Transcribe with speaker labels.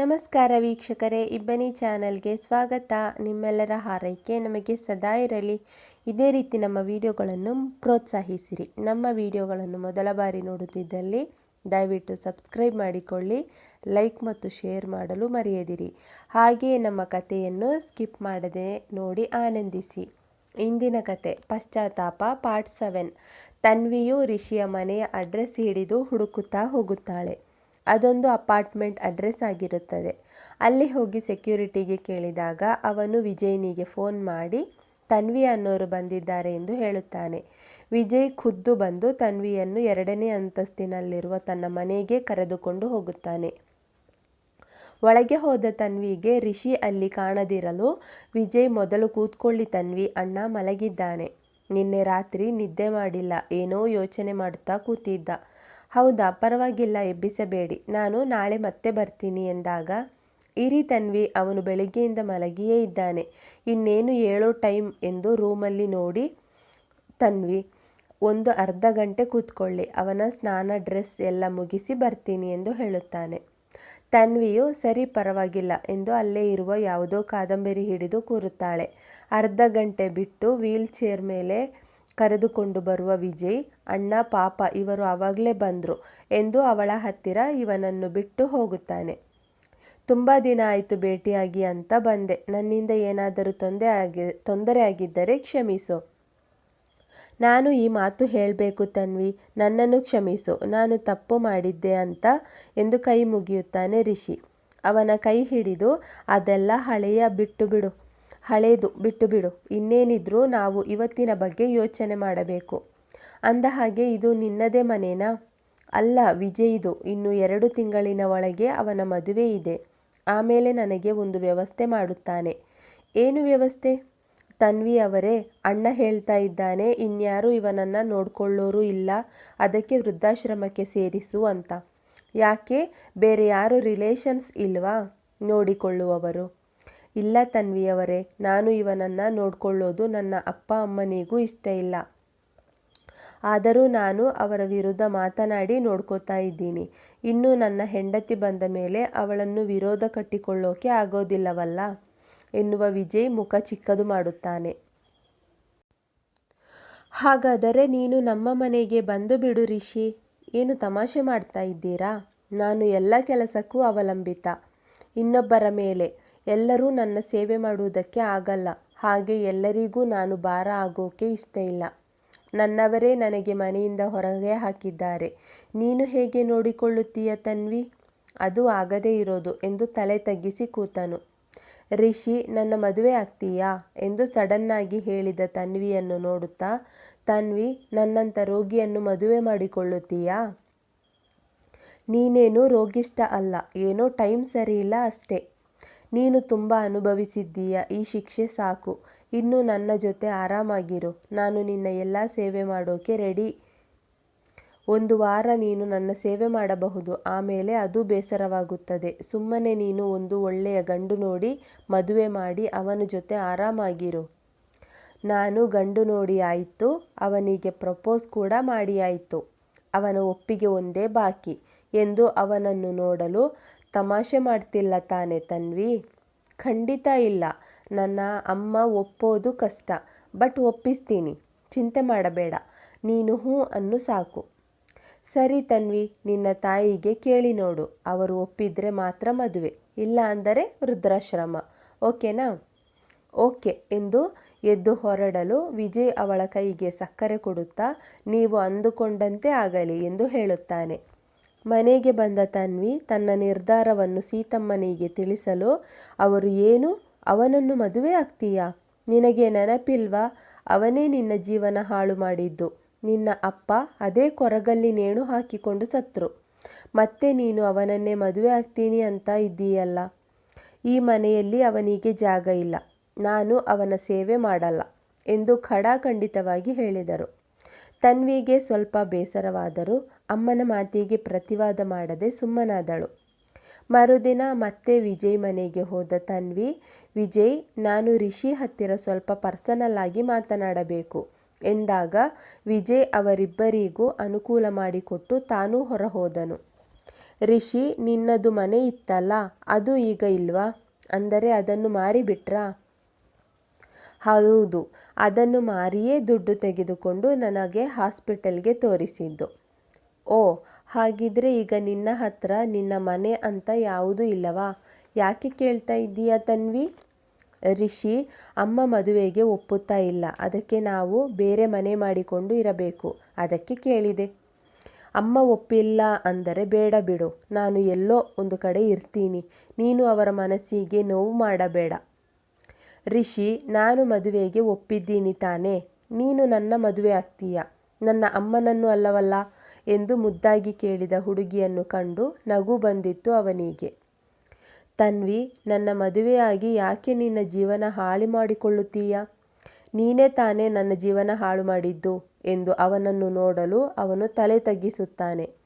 Speaker 1: ನಮಸ್ಕಾರ ವೀಕ್ಷಕರೇ, ಇಬ್ಬನಿ ಚಾನಲ್ಗೆ ಸ್ವಾಗತ. ನಿಮ್ಮೆಲ್ಲರ ಹಾರೈಕೆ ನಮಗೆ ಸದಾ ಇರಲಿ. ಇದೇ ರೀತಿ ನಮ್ಮ ವಿಡಿಯೋಗಳನ್ನು ಪ್ರೋತ್ಸಾಹಿಸಿರಿ. ನಮ್ಮ ವಿಡಿಯೋಗಳನ್ನು ಮೊದಲ ಬಾರಿ ನೋಡುತ್ತಿದ್ದಲ್ಲಿ ದಯವಿಟ್ಟು ಸಬ್ಸ್ಕ್ರೈಬ್ ಮಾಡಿಕೊಳ್ಳಿ, ಲೈಕ್ ಮತ್ತು ಶೇರ್ ಮಾಡಲು ಮರೆಯದಿರಿ. ಹಾಗೆಯೇ ನಮ್ಮ ಕಥೆಯನ್ನು ಸ್ಕಿಪ್ ಮಾಡದೆ ನೋಡಿ ಆನಂದಿಸಿ. ಇಂದಿನ ಕತೆ ಪಶ್ಚಾತ್ತಾಪ ಪಾರ್ಟ್ ಸೆವೆನ್. ತನ್ವಿಯು ರಿಷಿಯ ಮನೆಯ ಅಡ್ರೆಸ್ ಹಿಡಿದು ಹುಡುಕುತ್ತಾ ಹೋಗುತ್ತಾಳೆ. ಅದೊಂದು ಅಪಾರ್ಟ್ಮೆಂಟ್ ಅಡ್ರೆಸ್ ಆಗಿರುತ್ತದೆ. ಅಲ್ಲಿ ಹೋಗಿ ಸೆಕ್ಯೂರಿಟಿಗೆ ಕೇಳಿದಾಗ ಅವನು ವಿಜಯ್ನಿಗೆ ಫೋನ್ ಮಾಡಿ, ತನ್ವಿ ಅನ್ನೋರು ಬಂದಿದ್ದಾರೆ ಎಂದು ಹೇಳುತ್ತಾನೆ. ವಿಜಯ್ ಖುದ್ದು ಬಂದು ತನ್ವಿಯನ್ನು ಎರಡನೇ ಅಂತಸ್ತಿನಲ್ಲಿರುವ ತನ್ನ ಮನೆಗೆ ಕರೆದುಕೊಂಡು ಹೋಗುತ್ತಾನೆ. ಒಳಗೆ ಹೋದ ತನ್ವಿಗೆ ರಿಷಿ ಅಲ್ಲಿ ಕಾಣದಿರಲು ವಿಜಯ್ ಮೊದಲು ಕೂತ್ಕೊಳ್ಳಿ ತನ್ವಿ, ಅಣ್ಣ ಮಲಗಿದ್ದಾನೆ. ನಿನ್ನೆ ರಾತ್ರಿ ನಿದ್ದೆ ಮಾಡಿಲ್ಲ, ಏನೋ ಯೋಚನೆ ಮಾಡುತ್ತಾ ಕೂತಿದ್ದ. ಹೌದಾ? ಪರವಾಗಿಲ್ಲ, ಎಬ್ಬಿಸಬೇಡಿ. ನಾನು ನಾಳೆ ಮತ್ತೆ ಬರ್ತೀನಿ ಎಂದಾಗ, ಇರಿ ತನ್ವಿ, ಅವನು ಬೆಳಗ್ಗೆಯಿಂದ ಮಲಗಿಯೇ ಇದ್ದಾನೆ. ಇನ್ನೇನು ಏಳೋ ಟೈಮ್ ಎಂದು ರೂಮಲ್ಲಿ ನೋಡಿ ತನ್ವಿ, ಒಂದು ಅರ್ಧ ಗಂಟೆ ಕೂತ್ಕೊಳ್ಳಿ. ಅವನ ಸ್ನಾನ, ಡ್ರೆಸ್ ಎಲ್ಲ ಮುಗಿಸಿ ಬರ್ತೀನಿ ಎಂದು ಹೇಳುತ್ತಾನೆ. ತನ್ವಿಯು, ಸರಿ, ಪರವಾಗಿಲ್ಲ ಎಂದು ಅಲ್ಲೇ ಇರುವ ಯಾವುದೋ ಕಾದಂಬರಿ ಹಿಡಿದು ಕೂರುತ್ತಾಳೆ. ಅರ್ಧ ಗಂಟೆ ಬಿಟ್ಟು ವೀಲ್ ಚೇರ್ ಮೇಲೆ ಕರೆದುಕೊಂಡು ಬರುವ ವಿಜಯ್, ಅಣ್ಣ, ಪಾಪ, ಇವರು ಆವಾಗಲೇ ಬಂದರು ಎಂದು ಅವಳ ಹತ್ತಿರ ಇವನನ್ನು ಬಿಟ್ಟು ಹೋಗುತ್ತಾನೆ. ತುಂಬ ದಿನ ಆಯಿತು ಭೇಟಿಯಾಗಿ ಅಂತ ಬಂದೆ. ನನ್ನಿಂದ ಏನಾದರೂ ತೊಂದರೆ ಆಗಿ, ತೊಂದರೆ ಆಗಿದ್ದರೆ ಕ್ಷಮಿಸು. ನಾನು ಈ ಮಾತು ಹೇಳಬೇಕು ತನ್ವಿ. ನನ್ನನ್ನು ಕ್ಷಮಿಸು. ನಾನು ತಪ್ಪು ಮಾಡಿದ್ದೆ ಅಂತ ಎಂದು ಕೈ ಮುಗಿಯುತ್ತಾನೆ ರಿಷಿ. ಅವನ ಕೈ ಹಿಡಿದು, ಅದೆಲ್ಲ ಹಳೆಯ ಬಿಟ್ಟು ಬಿಡು. ಹಳೇದು, ಬಿಟ್ಟು ಬಿಡು. ಇನ್ನೇನಿದ್ರೂ ನಾವು ಇವತ್ತಿನ ಬಗ್ಗೆ ಯೋಚನೆ ಮಾಡಬೇಕು. ಅಂದ ಹಾಗೆ ಇದು ನಿನ್ನದೇ ಮನೇನಾ? ಅಲ್ಲ ವಿಜಯ್ದು ಇನ್ನು ಎರಡು ತಿಂಗಳಿನ ಒಳಗೆ ಅವನ ಮದುವೆ ಇದೆ. ಆಮೇಲೆ ನನಗೆ ಒಂದು ವ್ಯವಸ್ಥೆ ಮಾಡುತ್ತಾನೆ. ಏನು ವ್ಯವಸ್ಥೆ? ತನ್ವಿ ಅವರೇ, ಅಣ್ಣ ಹೇಳ್ತಾ ಇದ್ದಾನೆ, ಇನ್ಯಾರು ಇವನನ್ನು ನೋಡ್ಕೊಳ್ಳೋರು ಇಲ್ಲ, ಅದಕ್ಕೆ ವೃದ್ಧಾಶ್ರಮಕ್ಕೆ ಸೇರಿಸು ಅಂತ. ಯಾಕೆ? ಬೇರೆ ಯಾರು ರಿಲೇಷನ್ಸ್ ಇಲ್ವಾ? ನೋಡಿಕೊಳ್ಳುವವರು. ಇಲ್ಲ ತನ್ವಿಯವರೇ, ನಾನು ಇವನನ್ನು ನೋಡಿಕೊಳ್ಳೋದು ನನ್ನ ಅಪ್ಪ ಅಮ್ಮನಿಗೂ ಇಷ್ಟ ಇಲ್ಲ. ಆದರೂ ನಾನು ಅವರ ವಿರುದ್ಧ ಮಾತನಾಡಿ ನೋಡ್ಕೋತಾ ಇದ್ದೀನಿ. ಇನ್ನು ನನ್ನ ಹೆಂಡತಿ ಬಂದ ಮೇಲೆ ಅವಳನ್ನು ವಿರೋಧ ಕಟ್ಟಿಕೊಳ್ಳೋಕೆ ಆಗೋದಿಲ್ಲವಲ್ಲ? ಎನ್ನುವ ವಿಜಯ್ ಮುಖ ಚಿಕ್ಕದು ಮಾಡುತ್ತಾನೆ. ಹಾಗಾದರೆ ನೀನು ನಮ್ಮ ಮನೆಗೆ ಬಂದು ಬಿಡು ರಿಷಿ. ಏನು ತಮಾಷೆ ಮಾಡ್ತಾ ಇದ್ದೀರಾ? ನಾನು ಎಲ್ಲ ಕೆಲಸಕ್ಕೂ ಅವಲಂಬಿತ. ಇನ್ನೊಬ್ಬರ ಮೇಲೆ ಎಲ್ಲರೂ ನನ್ನ ಸೇವೆ ಮಾಡುವುದಕ್ಕೆ ಆಗಲ್ಲ. ಹಾಗೆ ಎಲ್ಲರಿಗೂ ನಾನು ಭಾರ ಆಗೋಕೆ ಇಷ್ಟ ಇಲ್ಲ. ನನ್ನವರೇ ನನಗೆ ಮನೆಯಿಂದ ಹೊರಗೆ ಹಾಕಿದ್ದಾರೆ. ನೀನು ಹೇಗೆ ನೋಡಿಕೊಳ್ಳುತ್ತೀಯ ತನ್ವಿ? ಅದು ಆಗದೇ ಇರೋದು ಎಂದು ತಲೆ ತಗ್ಗಿಸಿ ಕೂತನು. ರಿಷಿ, ನನ್ನ ಮದುವೆ ಆಗ್ತೀಯಾ? ಎಂದು ಸಡನ್ನಾಗಿ ಹೇಳಿದ ತನ್ವಿಯನ್ನು ನೋಡುತ್ತಾ, ತನ್ವಿ ನನ್ನಂಥ ರೋಗಿಯನ್ನು ಮದುವೆ ಮಾಡಿಕೊಳ್ಳುತ್ತೀಯಾ? ನೀನೇನು ರೋಗಿಷ್ಟ ಅಲ್ಲ. ಏನೋ ಟೈಮ್ ಸರಿಯಿಲ್ಲ ಅಷ್ಟೇ. ನೀನು ತುಂಬ ಅನುಭವಿಸಿದ್ದೀಯ? ಈ ಶಿಕ್ಷೆ ಸಾಕು. ಇನ್ನು ನನ್ನ ಜೊತೆ ಆರಾಮಾಗಿರು. ನಾನು ನಿನ್ನ ಎಲ್ಲ ಸೇವೆ ಮಾಡೋಕೆ ರೆಡಿ ಒಂದು ವಾರ ನೀನು ನನ್ನ ಸೇವೆ ಮಾಡಬಹುದು. ಆಮೇಲೆ ಅದು ಬೇಸರವಾಗುತ್ತದೆ. ಸುಮ್ಮನೆ ನೀನು ಒಂದು ಒಳ್ಳೆಯ ಗಂಡು ನೋಡಿ ಮದುವೆ ಮಾಡಿ ಅವನ ಜೊತೆ ಆರಾಮಾಗಿರು. ನಾನು ಗಂಡು ನೋಡಿ ಆಯಿತು. ಅವನಿಗೆ ಪ್ರಪೋಸ್ ಕೂಡ ಮಾಡಿ ಆಯಿತು. ಅವನ ಒಪ್ಪಿಗೆ ಒಂದೇ ಬಾಕಿ. ಎಂದು ಅವನನ್ನು ನೋಡಲು ತಮಾಷೆ ಮಾಡ್ತಿಲ್ಲ ತಾನೆ ತನ್ವಿ. ಖಂಡಿತ ಇಲ್ಲ. ನನ್ನ ಅಮ್ಮ ಒಪ್ಪೋದು ಕಷ್ಟ. ಬಟ್ ಒಪ್ಪಿಸ್ತೀನಿ. ಚಿಂತೆ ಮಾಡಬೇಡ. ನೀನು ಹ್ಞೂ ಅನ್ನು ಸಾಕು. ಸರಿ ತನ್ವಿ, ನಿನ್ನ ತಾಯಿಗೆ ಕೇಳಿ ನೋಡು. ಅವರು ಒಪ್ಪಿದ್ರೆ ಮಾತ್ರ ಮದುವೆ. ಇಲ್ಲ ಅಂದರೆ ವೃದ್ಧಾಶ್ರಮ. ಓಕೆನಾ? ಓಕೆ ಎಂದು ಎದ್ದು ಹೊರಡಲು ವಿಜಯ್ ಅವಳ ಕೈಗೆ ಸಕ್ಕರೆ ಕೊಡುತ್ತಾ, ನೀವು ಅಂದುಕೊಂಡಂತೆ ಆಗಲಿ ಎಂದು ಹೇಳುತ್ತಾನೆ. ಮನೆಗೆ ಬಂದ ತನ್ವಿ ತನ್ನ ನಿರ್ಧಾರವನ್ನು ಸೀತಮ್ಮನಿಗೆ ತಿಳಿಸಲು, ಅವರು ಏನು? ಅವನನ್ನು ಮದುವೆ ಆಗ್ತೀಯಾ? ನಿನಗೆ ನೆನಪಿಲ್ವಾ? ಅವನೇ ನಿನ್ನ ಜೀವನ ಹಾಳು ಮಾಡಿದ್ದು. ನಿನ್ನ ಅಪ್ಪ ಅದೇ ಕೊರಗಲ್ಲಿ ನೇಣು ಹಾಕಿಕೊಂಡು ಸತ್ರು. ಮತ್ತೆ ನೀನು ಅವನನ್ನೇ ಮದುವೆ ಆಗ್ತೀನಿ ಅಂತ ಇದ್ದೀಯಲ್ಲ? ಈ ಮನೆಯಲ್ಲಿ ಅವನಿಗೆ ಜಾಗ ಇಲ್ಲ. ನಾನು ಅವನ ಸೇವೆ ಮಾಡಲ್ಲ ಎಂದು ಖಡಾಖಂಡಿತವಾಗಿ ಹೇಳಿದರು. ತನ್ವಿಗೆ ಸ್ವಲ್ಪ ಬೇಸರವಾದರೂ ಅಮ್ಮನ ಮಾತಿಗೆ ಪ್ರತಿವಾದ ಮಾಡದೆ ಸುಮ್ಮನಾದಳು. ಮರುದಿನ ಮತ್ತೆ ವಿಜಯ್ ಮನೆಗೆ ಹೋದ ತನ್ವಿ, ವಿಜಯ್, ನಾನು ರಿಷಿ ಹತ್ತಿರ ಸ್ವಲ್ಪ ಪರ್ಸನಲ್ ಆಗಿ ಮಾತನಾಡಬೇಕು ಎಂದಾಗ ವಿಜಯ್ ಅವರಿಬ್ಬರಿಗೂ ಅನುಕೂಲ ಮಾಡಿಕೊಟ್ಟು ತಾನೂ ಹೊರಹೋದನು. ರಿಷಿ, ನಿನ್ನದು ಮನೆ ಇತ್ತಲ್ಲ, ಅದು ಈಗ ಇಲ್ವಾ? ಅಂದರೆ ಅದನ್ನು ಮಾರಿಬಿಟ್ರಾ? ಹೌದು. ಅದನ್ನು ಮಾರಿಯೇ ದುಡ್ಡು ತೆಗೆದುಕೊಂಡು ನನಗೆ ಹಾಸ್ಪಿಟಲ್ಗೆ ತೋರಿಸಿದ್ದು. ಓ, ಹಾಗಿದ್ರೆ ಈಗ ನಿನ್ನ ಹತ್ರ ನಿನ್ನ ಮನೆ ಅಂತ ಯಾವುದೂ ಇಲ್ಲವಾ? ಯಾಕೆ ಕೇಳ್ತಾ ಇದ್ದೀಯಾ ತನ್ವಿ? ರಿಷಿ, ಅಮ್ಮ ಮದುವೆಗೆ ಒಪ್ಪುತ್ತಾ ಇಲ್ಲ. ಅದಕ್ಕೆ ನಾವು ಬೇರೆ ಮನೆ ಮಾಡಿಕೊಂಡು ಇರಬೇಕು. ಅದಕ್ಕೆ ಕೇಳಿದೆ. ಅಮ್ಮ ಒಪ್ಪಿಲ್ಲ ಅಂದರೆ ಬೇಡ ಬಿಡು. ನಾನು ಎಲ್ಲೋ ಒಂದು ಕಡೆ ಇರ್ತೀನಿ. ನೀನು ಅವರ ಮನಸ್ಸಿಗೆ ನೋವು ಮಾಡಬೇಡ. ರಿಷಿ, ನಾನು ಮದುವೆಗೆ ಒಪ್ಪಿದ್ದೀನಿ ತಾನೇ. ನೀನು ನನ್ನ ಮದುವೆ ಆಗ್ತೀಯ? ನನ್ನ ಅಮ್ಮನನ್ನು ಅಲ್ಲವಲ್ಲ? ಎಂದು ಮುದ್ದಾಗಿ ಕೇಳಿದ ಹುಡುಗಿಯನ್ನು ಕಂಡು ನಗು ಬಂದಿತ್ತು ಅವನಿಗೆ. ತನ್ವಿ, ನನ್ನ ಮದುವೆಯಾಗಿ ಯಾಕೆ ನಿನ್ನ ಜೀವನ ಹಾಳು ಮಾಡಿಕೊಳ್ಳುತ್ತೀಯ? ನೀನೇ ತಾನೇ ನನ್ನ ಜೀವನ ಹಾಳು ಮಾಡಿದ್ದು ಎಂದು ಅವನನ್ನು ನೋಡಲು ಅವನು ತಲೆ ತಗ್ಗಿಸುತ್ತಾನೆ.